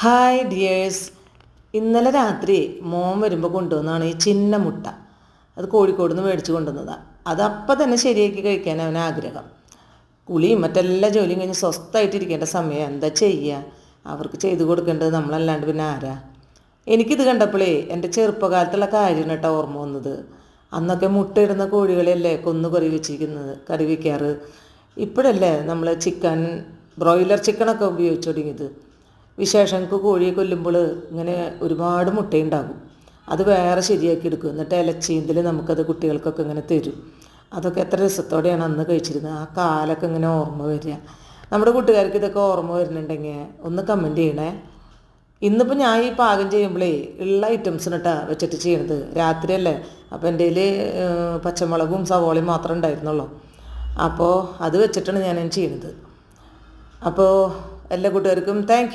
Hi dears ഇന്നലെ രാത്രി മോൻ വരുമ്പോൾ കൊണ്ടുവന്നതാണ് ഈ ചിന്ന മുട്ട. അത് കോഴിക്കോട് നിന്ന് മേടിച്ച് കൊണ്ടുവന്നതാണ് അത് അപ്പം തന്നെ ശരിയാക്കി കഴിക്കാൻ അവൻ ആഗ്രഹം. കുളിയും മറ്റെല്ലാ ജോലിയും കഴിഞ്ഞ് സ്വസ്ഥമായിട്ടിരിക്കേണ്ട സമയം. എന്താ ചെയ്യുക അവർക്ക് ചെയ്തു കൊടുക്കേണ്ടത് നമ്മളല്ലാണ്ട് പിന്നെ ആരാ? എനിക്കിത് കണ്ടപ്പോഴേ എന്റെ ചെറുപ്പകാലത്തുള്ള കാര്യം കേട്ടോ ഓർമ്മ വന്നത്. അന്നൊക്കെ മുട്ടയിടുന്ന കോഴികളെയല്ലേ കൊന്ന് കറി വെച്ചിരിക്കുന്നത് കറി വയ്ക്കാറ് ഇപ്പോഴല്ലേ നമ്മൾ ചിക്കൻ ബ്രോയിലർ ചിക്കനൊക്കെ ഉപയോഗിച്ചു തുടങ്ങിയത്. വിശേഷങ്ങൾക്ക് കോഴിയെ കൊല്ലുമ്പോൾ ഇങ്ങനെ ഒരുപാട് മുട്ടയുണ്ടാകും. അത് വേറെ ശരിയാക്കി എടുക്കും. എന്നിട്ട് ഇലച്ചീന്തൽ നമുക്കത് കുട്ടികൾക്കൊക്കെ ഇങ്ങനെ തരും. അതൊക്കെ എത്ര രസത്തോടെയാണ് അന്ന് കഴിച്ചിരുന്നത്. ആ കാലൊക്കെ ഇങ്ങനെ ഓർമ്മ വരിക. നമ്മുടെ കൂട്ടുകാർക്ക് ഇതൊക്കെ ഓർമ്മ വരുന്നുണ്ടെങ്കിൽ ഒന്ന് കമന്റ് ചെയ്യണേ. ഇന്നിപ്പോൾ ഞാൻ ഈ പാകം ചെയ്യുമ്പോഴേ ഉള്ള ഐറ്റംസിന് കേട്ടാ വെച്ചിട്ട് ചെയ്യണത്. രാത്രിയല്ലേ? അപ്പോൾ എന്റെ കയ്യിൽ പച്ചമുളകും സവോളയും മാത്രമേ ഉണ്ടായിരുന്നുള്ളൂ. അപ്പോൾ അത് വെച്ചിട്ടാണ് ഞാൻ ചെയ്യണത്. അപ്പോൾ എല്ലാ കൂട്ടുകാർക്കും താങ്ക്